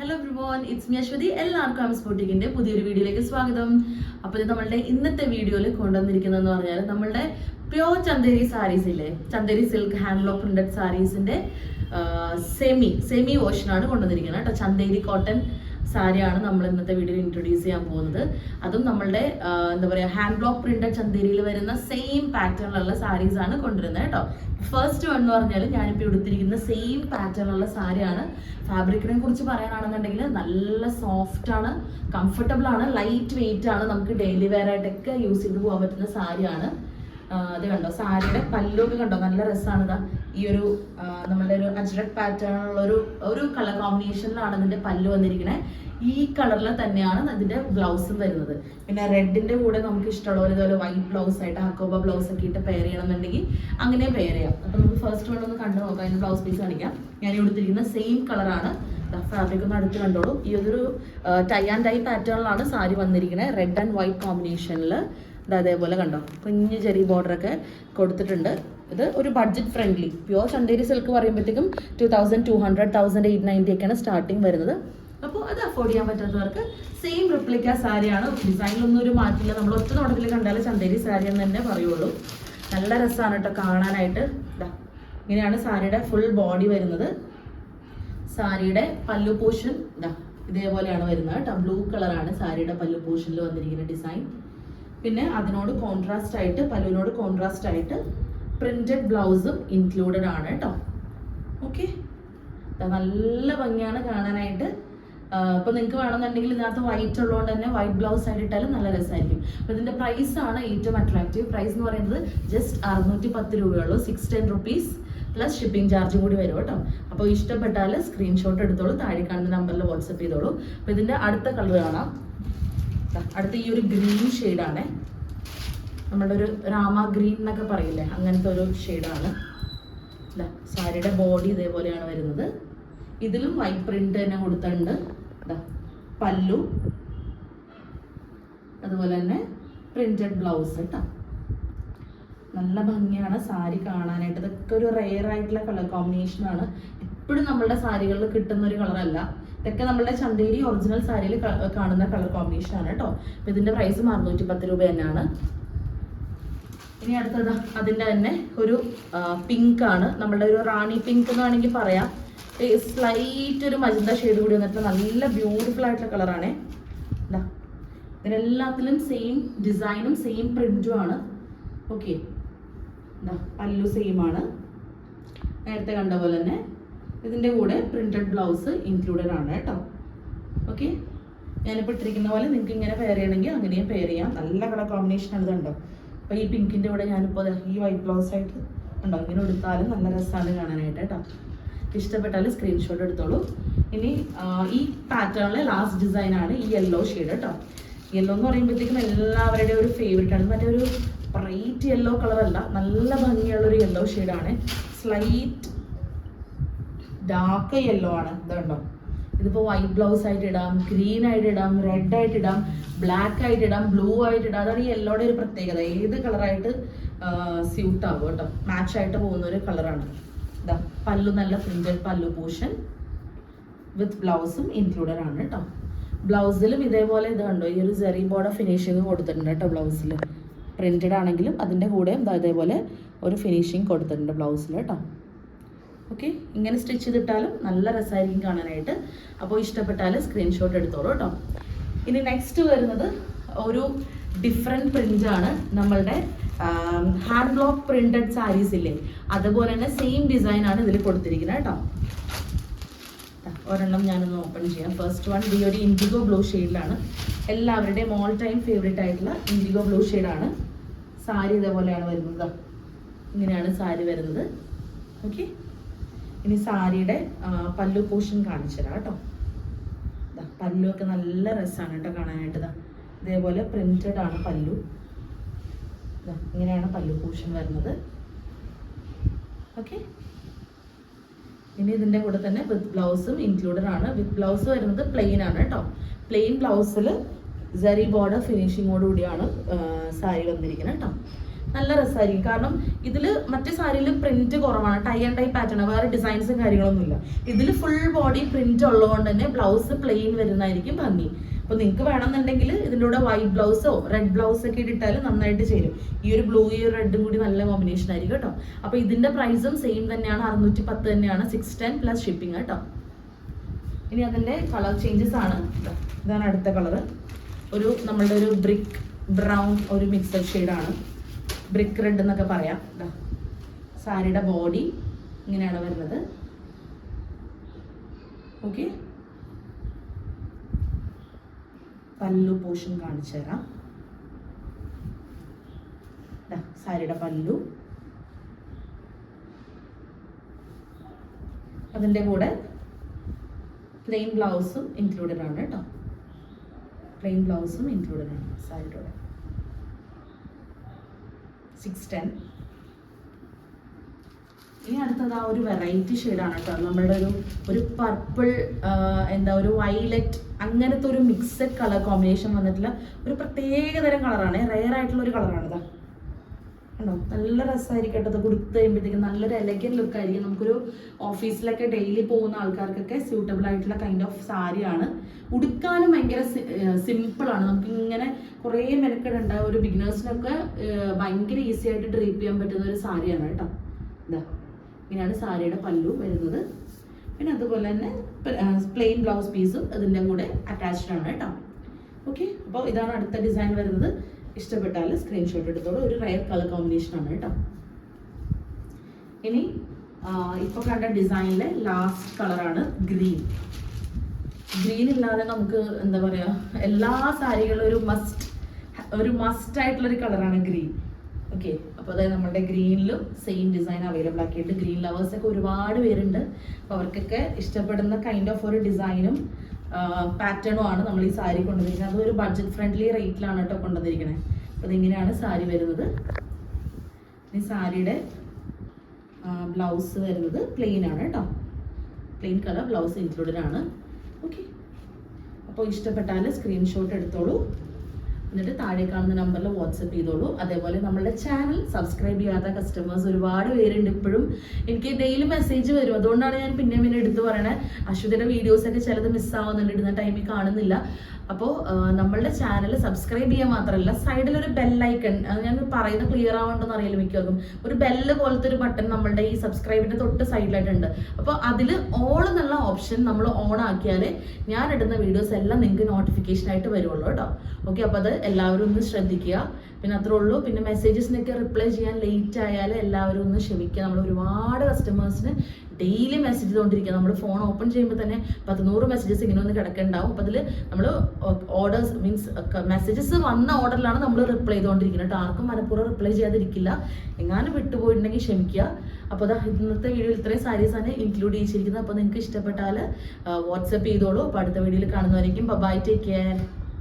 Hello everyone it's me Aswathy എല്ലാവർക്കും ആമസ് ബോട്ടിക്കിന്റെ പുതിയൊരു വീഡിയോയിലേക്ക് സ്വാഗതം. അപ്പോൾ നമ്മളുടെ ഇന്നത്തെ വീഡിയോയിൽ കൊണ്ടുവന്നിരിക്കുന്നതെന്ന് പറഞ്ഞാൽ നമ്മളുടെ പ്യോർ ചന്ദേരി സാരീസ് ഇല്ലേ? ചന്ദേരി സിൽക്ക് ഹാൻഡ്ലോ പ്രിന്റഡ് സാരീസിന്റെ സെമി സെമി ആണ് കൊണ്ടുവന്നിരിക്കുന്നത് കേട്ടോ. ചന്ദേരി കോട്ടൺ സാരിയാണ് നമ്മൾ ഇന്നത്തെ വീഡിയോയിൽ ഇൻട്രൊഡ്യൂസ് ചെയ്യാൻ പോകുന്നത്. അതും നമ്മളുടെ എന്താ പറയുക ഹാൻഡ് ബ്ലോക്ക് പ്രിന്റഡ് ചന്ദേരിയിൽ വരുന്ന സെയിം പാറ്റേണിലുള്ള സാരീസ് ആണ് കൊണ്ടുവരുന്നത് കേട്ടോ. ഫസ്റ്റ് വൺ എന്ന് പറഞ്ഞാൽ ഞാനിപ്പോൾ എടുത്തിരിക്കുന്ന സെയിം പാറ്റേണിലുള്ള സാരിയാണ്. ഫാബ്രിക്കിനെ കുറിച്ച് പറയാനാണെന്നുണ്ടെങ്കിൽ നല്ല സോഫ്റ്റ് ആണ് കംഫർട്ടബിൾ ആണ് ലൈറ്റ് വെയിറ്റ് ആണ് നമുക്ക് ഡെയിലി വെയർ ആയിട്ടൊക്കെ യൂസ് ചെയ്ത് പോകാൻ പറ്റുന്ന സാരിയാണ്. അത് കണ്ടോ? സാരിയുടെ പല്ലൊക്കെ കണ്ടോ? നല്ല രസമാണ് ഇതാ. ഈ ഒരു നമ്മളുടെ ഒരു അജ്രക് പാറ്റേൺ ഉള്ള ഒരു ഒരു കളർ കോമ്പിനേഷനിലാണ് ഇതിന്റെ പല്ല് വന്നിരിക്കുന്നത് ഈ കളറിൽ തന്നെയാണ് അതിന്റെ ബ്ലൗസും വരുന്നത്. പിന്നെ റെഡിന്റെ കൂടെ നമുക്ക് ഇഷ്ടമുള്ള പോലെ ഇതുപോലെ വൈറ്റ് ബ്ലൗസ് ആയിട്ട് ഹക്കോബ ബ്ലൗസ് ഒക്കെ ഇട്ട് പെയർ ചെയ്യണമെന്നുണ്ടെങ്കിൽ അങ്ങനെ പെയർ ചെയ്യാം. അപ്പൊ നമുക്ക് ഫസ്റ്റ് വൺ ഒന്ന് കണ്ടു നോക്കാം. അതിന്റെ ബ്ലൗസ് പീസ് കാണിക്കാം. ഞാൻ കൊടുത്തിരിക്കുന്ന സെയിം കളറാണ് ഫാബ്രിക് ഒന്ന് അടുത്ത് കണ്ടോളൂ. ഈ ഒരു ടൈ ആൻഡ് ടൈ പാറ്റേണിലാണ് സാരി വന്നിരിക്കുന്നത് റെഡ് ആൻഡ് വൈറ്റ് കോമ്പിനേഷനിൽ ഇത് അതേപോലെ കണ്ടോ. കുഞ്ഞു ചെറിയ ബോർഡർ ഒക്കെ കൊടുത്തിട്ടുണ്ട്. ഇത് ഒരു budget friendly pure Chanderi silk പറയുമ്പോഴത്തേക്കും two thousand two hundred thousand eight ninety ഒക്കെയാണ് സ്റ്റാർട്ടിങ് വരുന്നത്. അപ്പോൾ അത് അഫോർഡ് ചെയ്യാൻ പറ്റാത്തവർക്ക് സെയിം റിപ്ലിക്ക സാരിയാണ് ഡിസൈനിലൊന്നും ഒരു മാറ്റില്ല നമ്മൾ ഒറ്റ നോട്ടത്തിൽ കണ്ടാൽ ചന്തേരി സാരി എന്ന് തന്നെ പറയുള്ളൂ. നല്ല രസമാണ് കേട്ടോ കാണാനായിട്ട്. ഇങ്ങനെയാണ് സാരിയുടെ ഫുൾ ബോഡി വരുന്നത്. സാരിയുടെ പല്ലു പോഷൻ ഇതാ ഇതേപോലെയാണ് വരുന്നത് കേട്ടോ. ബ്ലൂ കളറാണ് സാരിയുടെ പല്ലു പോഷനിൽ വന്നിരിക്കുന്ന ഡിസൈൻ പിന്നെ അതിനോട് കോൺട്രാസ്റ്റ് ആയിട്ട് പല്ലുവിനോട് കോൺട്രാസ്റ്റ് ആയിട്ട് പ്രിന്റഡ് ബ്ലൗസും ഇൻക്ലൂഡഡ് ആണ് കേട്ടോ. ഓക്കെ നല്ല ഭംഗിയാണ് കാണാനായിട്ട്. അപ്പോൾ നിങ്ങൾക്ക് വേണമെന്നുണ്ടെങ്കിൽ ഇതിനകത്ത് വൈറ്റ് ഉള്ളതുകൊണ്ട് തന്നെ വൈറ്റ് ബ്ലൗസ് ആയിട്ട് ഇട്ടാലും നല്ല രസമായിരിക്കും അപ്പൊ ഇതിന്റെ പ്രൈസ് ആണ് ഏറ്റവും അട്രാക്റ്റീവ് പ്രൈസ് എന്ന് പറയുന്നത് ജസ്റ്റ് അറുന്നൂറ്റി പത്ത് രൂപയുള്ളൂ six ten rupees plus shipping charge കൂടി വരും കേട്ടോ. അപ്പോൾ ഇഷ്ടപ്പെട്ടാൽ സ്ക്രീൻഷോട്ട് എടുത്തോളൂ. താഴെ കാണുന്ന നമ്പറിൽ വാട്സപ്പ് ചെയ്തോളൂ. അപ്പൊ ഇതിന്റെ അടുത്ത കളർ കാണാം. അടുത്ത ഈ ഒരു ഗ്രീൻ ഷെയ്ഡാണ് നമ്മുടെ ഒരു രാമ ഗ്രീൻ എന്നൊക്കെ പറയില്ലേ അങ്ങനത്തെ ഒരു ഷെയ്ഡാണ് സാരിയുടെ ബോഡി ഇതേപോലെയാണ് വരുന്നത്. ഇതിലും വൈറ്റ് പ്രിന്റ് തന്നെ കൊടുത്തിട്ടുണ്ട്. പല്ലു അതുപോലെ തന്നെ പ്രിന്റഡ് ബ്ലൗസ് കേട്ടോ നല്ല ഭംഗിയാണ് സാരി കാണാനായിട്ട്. ഇതൊക്കെ ഒരു റെയർ ആയിട്ടുള്ള കളർ കോമ്പിനേഷൻ ആണ്. എപ്പോഴും നമ്മളുടെ സാരികളിൽ കിട്ടുന്ന ഒരു കളറല്ല ഇതൊക്കെ നമ്മളുടെ ചന്തേരി ഒറിജിനൽ സാരിയിൽ കാണുന്ന കളർ കോമ്പിനേഷൻ ആണ് കേട്ടോ അപ്പൊ ഇതിന്റെ പ്രൈസ് അറുന്നൂറ്റി പത്ത് രൂപ തന്നെയാണ്. ഇനി അടുത്തത് അതിന്റെ തന്നെ ഒരു പിങ്ക് ആണ്. നമ്മളുടെ ഒരു റാണി പിങ്ക് എന്ന് വേണമെങ്കിൽ പറയാം. സ്ലൈറ്റ് ഒരു മജന്ത ഷെയ്ഡ് കൂടി വന്നിട്ട് നല്ല ബ്യൂട്ടിഫുൾ ആയിട്ടുള്ള കളറാണേ ഇതാ ഇതിനെല്ലാത്തിലും സെയിം ഡിസൈനും സെയിം പ്രിന്റും ആണ്. ഓക്കെ പല്ലു സെയിം ആണ്. നേരത്തെ കണ്ട പോലെ തന്നെ ഇതിന്റെ കൂടെ പ്രിന്റഡ് ബ്ലൗസ് ഇൻക്ലൂഡഡ് ആണ് കേട്ടോ. ഓക്കെ ഞാനിപ്പോൾ ഇട്ടിരിക്കുന്ന പോലെ നിങ്ങൾക്ക് ഇങ്ങനെ പെയർ ചെയ്യണമെങ്കിൽ അങ്ങനെയും പെയർ ചെയ്യാം. നല്ല കളർ കോമ്പിനേഷൻ ആണ് ഇതുണ്ടോ അപ്പോൾ ഈ പിങ്കിന്റെ കൂടെ ഞാനിപ്പോൾ ഈ വൈറ്റ് ബ്ലൗസ് ആയിട്ട് ഉണ്ടോ ഇങ്ങനെ എടുത്താലും നല്ല രസമാണ് കാണാനായിട്ട് കേട്ടോ. ഇഷ്ടപ്പെട്ടാൽ സ്ക്രീൻഷോട്ട് എടുത്തോളൂ. ഇനി ഈ പാറ്റേണിലെ ലാസ്റ്റ് ഡിസൈൻ ആണ് ഈ യെല്ലോ ഷെയ്ഡ് കേട്ടോ യെല്ലോ എന്ന് പറയുമ്പോഴത്തേക്കും എല്ലാവരുടെയും ഒരു ഫേവറേറ്റ് ആണ്. മറ്റേ ഒരു ബ്രൈറ്റ് യെല്ലോ കളറല്ല നല്ല ഭംഗിയുള്ള ഒരു യെല്ലോ ഷെയ്ഡാണ് സ്ലൈറ്റ് ഡാർക്ക് യെല്ലോ ആണ്. ഇതുണ്ടോ ഇതിപ്പോൾ വൈറ്റ് ബ്ലൗസ് ആയിട്ട് ഇടാം ഗ്രീൻ ആയിട്ട് ഇടാം റെഡ് ആയിട്ട് ഇടാം ബ്ലാക്ക് ആയിട്ട് ഇടാം ബ്ലൂ ആയിട്ട് ഇടാം. അതാണ് ഈ യെല്ലോയുടെ ഒരു പ്രത്യേകത. ഏത് കളറായിട്ട് സ്യൂട്ട് ആവും കേട്ടോ മാച്ച് ആയിട്ട് പോകുന്ന ഒരു കളറാണ് പല്ലു നല്ല പ്രിന്റഡ് പല്ലു പോർഷൻ വിത്ത് ബ്ലൗസും ഇൻക്ലൂഡഡ് ആണ് കേട്ടോ ബ്ലൗസിലും ഇതേപോലെ ഇത് കണ്ടോ ഈ ഒരു ജെറി ബോർഡർ ഫിനിഷിങ് കൊടുത്തിട്ടുണ്ട് കേട്ടോ ബ്ലൗസിൽ പ്രിന്റഡ് ആണെങ്കിലും അതിന്റെ കൂടെ ഇതേപോലെ ഒരു ഫിനിഷിങ് കൊടുത്തിട്ടുണ്ട് ബ്ലൗസിൽ കേട്ടോ ഓക്കെ ഇങ്ങനെ സ്റ്റിച്ച് ചെയ്തിട്ടാലും നല്ല രസമായിരിക്കും കാണാനായിട്ട്. അപ്പോൾ ഇഷ്ടപ്പെട്ടാൽ സ്ക്രീൻഷോട്ട് എടുത്തോളൂ കേട്ടോ ഇനി നെക്സ്റ്റ് വരുന്നത് ഒരു ഡിഫറെന്റ് ആണ് നമ്മളുടെ ഹാൻഡ് ബ്ലോക്ക് പ്രിന്റഡ് സാരീസ് ഇല്ലേ? അതുപോലെ തന്നെ സെയിം ഡിസൈൻ ആണ് ഇതിൽ കൊടുത്തിരിക്കുന്നത് കേട്ടോ. ഒരെണ്ണം ഞാനൊന്ന് ഓപ്പൺ ചെയ്യാം. ഫസ്റ്റ് വൺ ഈ ഒരു ഇൻഡിഗോ ബ്ലൂ ഷെയ്ഡിലാണ് എല്ലാവരുടെയും ഓൾ ടൈം ഫേവറേറ്റ് ആയിട്ടുള്ള ഇൻഡിഗോ ബ്ലൂ ഷെയ്ഡാണ് സാരി ഇതേപോലെയാണ് വരുന്നത്. ഇങ്ങനെയാണ് സാരി വരുന്നത്. ഓക്കെ ഇനി സാരിയുടെ പല്ലു പോഷൻ കാണിച്ചു തരാം കേട്ടോ. ദാ, പല്ലുമൊക്കെ നല്ല രസമാണ് കേട്ടോ കാണാനായിട്ട്. ഇതേപോലെ പ്രിന്റഡ് ആണ് പല്ലു. ഇങ്ങനെയാണ് പല്ലു പൂഷൻ വരുന്നത്. ഓക്കെ ഇനി ഇതിന്റെ കൂടെ തന്നെ വിത്ത് ബ്ലൗസും ഇൻക്ലൂഡഡ് ആണ്. വിത്ത് ബ്ലൗസ് വരുന്നത് പ്ലെയിൻ ആണ് കേട്ടോ പ്ലെയിൻ ബ്ലൗസിൽ ജറി ബോർഡർ ഫിനിഷിങ്ങോട് കൂടിയാണ് സാരി വന്നിരിക്കുന്നത് കേട്ടോ നല്ല രസമായിരിക്കും കാരണം ഇതിൽ മറ്റു സാരിയിൽ പ്രിന്റ് കുറവാണ്. ടൈ ആൻഡ് ടൈ പാറ്റേൺ വേറെ ഡിസൈൻസും കാര്യങ്ങളൊന്നുമില്ല. ഇതിൽ ഫുൾ ബോഡി പ്രിന്റ് ഉള്ളതുകൊണ്ട് തന്നെ ബ്ലൗസ് പ്ലെയിൻ വരുന്നതായിരിക്കും ഭംഗി. അപ്പോൾ നിങ്ങൾക്ക് വേണമെന്നുണ്ടെങ്കിൽ ഇതിന്റെ വൈറ്റ് ബ്ലൗസോ റെഡ് ബ്ലൗസ് ഒക്കെ ഇട്ടാൽ നന്നായിട്ട് ചേരും. ഈ ഒരു ബ്ലൂ ഈ റെഡും കൂടി നല്ല കോമ്പിനേഷൻ ആയിരിക്കും കേട്ടോ. അപ്പോൾ ഇതിന്റെ പ്രൈസും സെയിം തന്നെയാണ് അറുന്നൂറ്റി പത്ത് തന്നെയാണ് സിക്സ് ടെൻ പ്ലസ് ഷിപ്പിംഗ് കേട്ടോ. ഇനി അതിന്റെ കളർ ചേഞ്ചസ് ആണ്. ഇതാ, ഇതാണ് അടുത്ത കളർ ഒരു നമ്മളുടെ ഒരു ബ്രിക്ക് ബ്രൗൺ ഒരു മിക്സഡ് ഷെയ്ഡാണ് ബ്രിക്ക് റെഡ് എന്നൊക്കെ പറയാം. സാരിയുടെ ബോഡി ഇങ്ങനെയാണ് വരുന്നത്. ഓക്കെ പല്ലു പോഷൻ കാണിച്ചു തരാം. സാരിയുടെ പല്ലു. അതിന്റെ കൂടെ പ്ലെയിൻ ബ്ലൗസും ഇൻക്ലൂഡഡ് ആണ് കേട്ടോ. പ്ലെയിൻ ബ്ലൗസും ഇൻക്ലൂഡഡ് ആണ് സാരിയുടെ സിക്സ് ടെൻ ഇനി അടുത്തത് ആ ഒരു വെറൈറ്റി ഷെയ്ഡാണ് കേട്ടോ. നമ്മളുടെ ഒരു ഒരു പർപ്പിൾ എന്താ ഒരു വയലറ്റ് അങ്ങനത്തെ ഒരു മിക്സഡ് കളർ കോമ്പിനേഷൻ വന്നിട്ടുള്ള ഒരു പ്രത്യേക തരം കളറാണ് റെയർ ആയിട്ടുള്ള ഒരു കളറാണ് ഇതാ. കണ്ടോ? നല്ല രസമായിരിക്കും അത് കൊടുത്ത് കഴിയുമ്പോഴത്തേക്കും. നല്ലൊരു എലഗൻ ലുക്ക് ആയിരിക്കും. നമുക്കൊരു ഓഫീസിലൊക്കെ ഡെയിലി പോകുന്ന ആൾക്കാർക്കൊക്കെ സ്യൂട്ടബിൾ ആയിട്ടുള്ള കൈൻഡ് ഓഫ് സാരിയാണ് ഉടുക്കാനും ഭയങ്കര സിമ്പിൾ ആണ്. നമുക്ക് ഇങ്ങനെ കുറേ മെനക്കെടേണ്ട ഒരു ബിഗിനേഴ്സിനൊക്കെ ഭയങ്കര ഈസി ആയിട്ട് ഡ്രീപ്പ് ചെയ്യാൻ പറ്റുന്ന ഒരു സാരിയാണ് കേട്ടോ. ഇതാ. ഇങ്ങനെയാണ് സാരിയുടെ പല്ലു വരുന്നത്. പിന്നെ അതുപോലെ തന്നെ പ്ലെയിൻ ബ്ലൗസ് പീസും ഇതിന്റെ കൂടെ അറ്റാച്ച്ഡ് ആണ് കേട്ടോ. ഓക്കെ അപ്പോൾ ഇതാണ് അടുത്ത ഡിസൈൻ വരുന്നത്. ഇഷ്ടപ്പെട്ടാൽ സ്ക്രീൻഷോട്ട് എടുത്തോളൂ. ഒരു റയർ കളർ കോമ്പിനേഷൻ ആണ് കേട്ടോ. ഇനി ഇപ്പോൾ കണ്ട ഡിസൈനിലെ ലാസ്റ്റ് കളറാണ് ഗ്രീൻ ഗ്രീൻ ഇല്ലാതെ നമുക്ക് എന്താ പറയുക എല്ലാ സാരികളും ഒരു മസ്റ്റ് ഒരു മസ്റ്റ് ആയിട്ടുള്ളൊരു കളറാണ് ഗ്രീൻ ഓക്കെ അപ്പോൾ അതായത് നമ്മുടെ ഗ്രീനിലും സെയിം ഡിസൈൻ അവൈലബിൾ ആക്കിയിട്ട് ഗ്രീൻ ലവേഴ്സ് ഒക്കെ ഒരുപാട് പേരുണ്ട്. അപ്പോൾ അവർക്കൊക്കെ ഇഷ്ടപ്പെടുന്ന കൈൻഡ് ഓഫ് ഒരു ഡിസൈനും പാറ്റേണും ആണ് നമ്മൾ ഈ സാരി കൊണ്ടുവന്നിരിക്കുന്നത് അത് ഒരു ബഡ്ജറ്റ് ഫ്രണ്ട്ലി റേറ്റിലാണ് കേട്ടോ കൊണ്ടുവന്നിരിക്കുന്നത് അപ്പോൾ ഇതിങ്ങനെയാണ് സാരി വരുന്നത്. ഈ സാരിയുടെ ബ്ലൗസ് വരുന്നത് പ്ലെയിൻ ആണ് കേട്ടോ. പ്ലെയിൻ കളർ ബ്ലൗസ് ഇൻക്ലൂഡഡ് ആണ്. ഓക്കെ അപ്പോൾ ഇഷ്ടപ്പെട്ടാൽ സ്ക്രീൻഷോട്ട് എടുത്തോളൂ. എന്നിട്ട് താഴെ കാണുന്ന നമ്പറിൽ വാട്സപ്പ് ചെയ്തോളൂ. അതേപോലെ നമ്മളുടെ ചാനൽ സബ്സ്ക്രൈബ് ചെയ്യാത്ത കസ്റ്റമേഴ്സ് ഒരുപാട് പേരുണ്ട് ഇപ്പോഴും. എനിക്ക് ഡെയിലി മെസ്സേജ് വരും. അതുകൊണ്ടാണ് ഞാൻ പിന്നെ പിന്നെ എടുത്ത് പറയണേ. അശ്വതിയുടെ വീഡിയോസ് ഒക്കെ ചിലത് മിസ്സാവുന്നുണ്ട് ഇടുന്ന ടൈമിൽ കാണുന്നില്ല. അപ്പോൾ നമ്മളുടെ ചാനൽ സബ്സ്ക്രൈബ് ചെയ്യാൻ മാത്രമല്ല സൈഡിൽ ഒരു ബെല്ലൈക്കൺ ഞാൻ പറയുന്നത് ക്ലിയർ ആവണ്ടെന്ന് അറിയില്ല മിക്കവർക്കും. ഒരു ബെല്ല് പോലത്തെ ഒരു ബട്ടൺ നമ്മളുടെ ഈ സബ്സ്ക്രൈബിന്റെ തൊട്ട് സൈഡിലായിട്ടുണ്ട് അപ്പോൾ അതിൽ ഓൾ എന്നുള്ള ഓപ്ഷൻ നമ്മൾ ഓൺ ആക്കിയാൽ ഞാൻ ഇടുന്ന വീഡിയോസ് എല്ലാം നിങ്ങൾക്ക് നോട്ടിഫിക്കേഷൻ ആയിട്ട് വരുള്ളൂ കേട്ടോ. ഓക്കെ അപ്പോൾ അത് എല്ലാവരും ഒന്ന് ശ്രദ്ധിക്കുക. പിന്നെ അത്രേ ഉള്ളൂ. പിന്നെ മെസ്സേജസിനൊക്കെ റിപ്ലൈ ചെയ്യാൻ ലേറ്റ് ആയാൽ എല്ലാവരും ഒന്ന് ക്ഷമിക്കുക. നമ്മൾ ഒരുപാട് കസ്റ്റമേഴ്സിന് ഡെയിലി മെസ്സേജ് ചെയ്തുകൊണ്ടിരിക്കുക നമ്മൾ ഫോൺ ഓപ്പൺ ചെയ്യുമ്പോൾ തന്നെ പത്ത് നൂറ് മെസ്സേജസ് ഇങ്ങനെ ഒന്ന് കിടക്കുന്നുണ്ടാവും അപ്പോൾ അതിൽ നമ്മൾ ഓർഡേഴ്സ് മീൻസ് മെസ്സേജസ് വന്ന ഓർഡറിലാണ് നമ്മൾ റിപ്ലൈ ചെയ്തുകൊണ്ടിരിക്കുന്നത്. കേട്ടോ ആർക്കും മനഃപൂർവം റിപ്ലൈ ചെയ്യാതിരിക്കില്ല. എങ്ങാനും വിട്ടുപോയിട്ടുണ്ടെങ്കിൽ ക്ഷമിക്കുക. അപ്പോൾ അതാ ഇന്നത്തെ വീഡിയോയിൽ ഇത്രയും സാരീസ് ആണ് ഇൻക്ലൂഡ് ചെയ്തിരിക്കുന്നത്. അപ്പോൾ നിങ്ങൾക്ക് ഇഷ്ടപ്പെട്ടാൽ വാട്സപ്പ് ചെയ്തോളൂ. അപ്പോൾ അടുത്ത വീഡിയോയിൽ കാണുന്നവരേക്കും. Bye take care